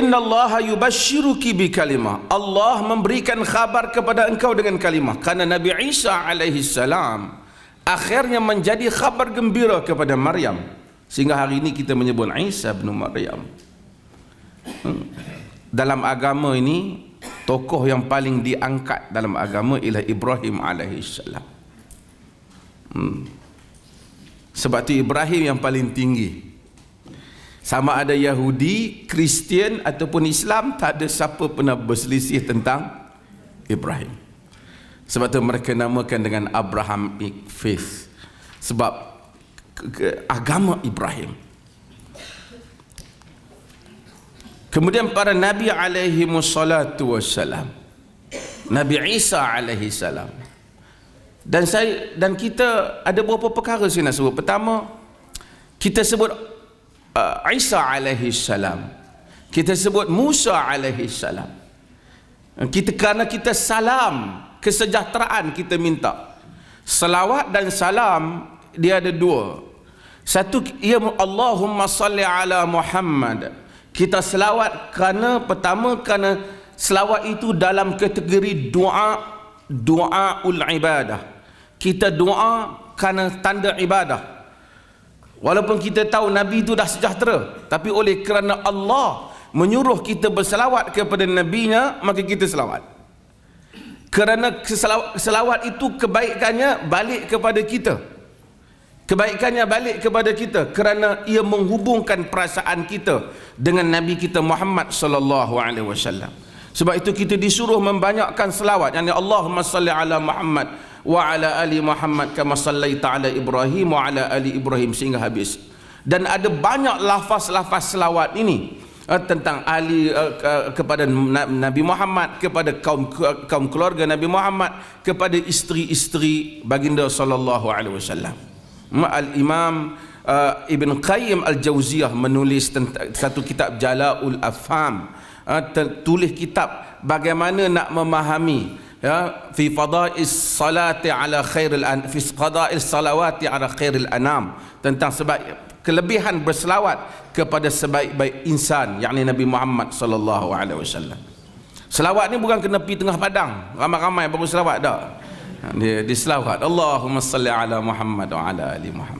Inna Allah yubashiruki bi kalimah. Allah memberikan khabar kepada engkau dengan kalimah. Karena Nabi Isa alaihi salam akhirnya menjadi khabar gembira kepada Maryam. Sehingga hari ini kita menyebut Isa bin Maryam. Hmm. Dalam agama ini tokoh yang paling diangkat dalam agama ialah Ibrahim alaihi salam. Hmm. Sebab tu Ibrahim yang paling tinggi. Sama ada Yahudi, Kristian ataupun Islam tak ada siapa pernah berselisih tentang Ibrahim. Sebab tu mereka namakan dengan Abrahamic faith. Sebab agama Ibrahim. Kemudian para nabi alaihi wassalatu wassalam. Nabi Isa alaihi salam. Dan saya dan kita ada beberapa perkara saya nak sebut. Pertama, kita sebut uh, Isa alaihi salam. Kita sebut Musa alaihi salam. Kita kerana kita salam kesejahteraan kita minta. Salawat dan salam dia ada dua. Satu ia Allahumma salli ala Muhammad. Kita selawat kerana pertama kerana selawat itu dalam kategori doa doa ul ibadah. Kita doa kerana tanda ibadah. Walaupun kita tahu Nabi itu dah sejahtera Tapi oleh kerana Allah Menyuruh kita berselawat kepada Nabi-Nya Maka kita selawat. Kerana selawat itu kebaikannya balik kepada kita. Kebaikannya balik kepada kita Kerana ia menghubungkan perasaan kita Dengan Nabi kita Muhammad Sallallahu Alaihi Wasallam. Sebab itu kita disuruh membanyakkan selawat. Yang Allahumma salli ala Muhammad wa ala ali Muhammad kama sallaita ala Ibrahim wa ala ali Ibrahim sehingga habis. Dan ada banyak lafaz-lafaz selawat ini uh, tentang ali uh, kepada Nabi Muhammad kepada kaum kaum keluarga Nabi Muhammad kepada isteri-isteri baginda sallallahu alaihi wasallam. Al imam uh, Ibn Qayyim al-Jauziyah menulis tentang satu kitab Jala'ul Afham. Uh, tulis kitab bagaimana nak memahami ya fi fadais salati ala khairil an fi qada'is salawati ala khairil anam tentang sebab kelebihan berselawat kepada sebaik-baik insan yakni Nabi Muhammad sallallahu alaihi wasallam. Selawat ni bukan kena pergi tengah padang, ramai-ramai baru selawat dah. Dia diselawat Allahumma salli ala Muhammad wa ala ali Muhammad. Ha?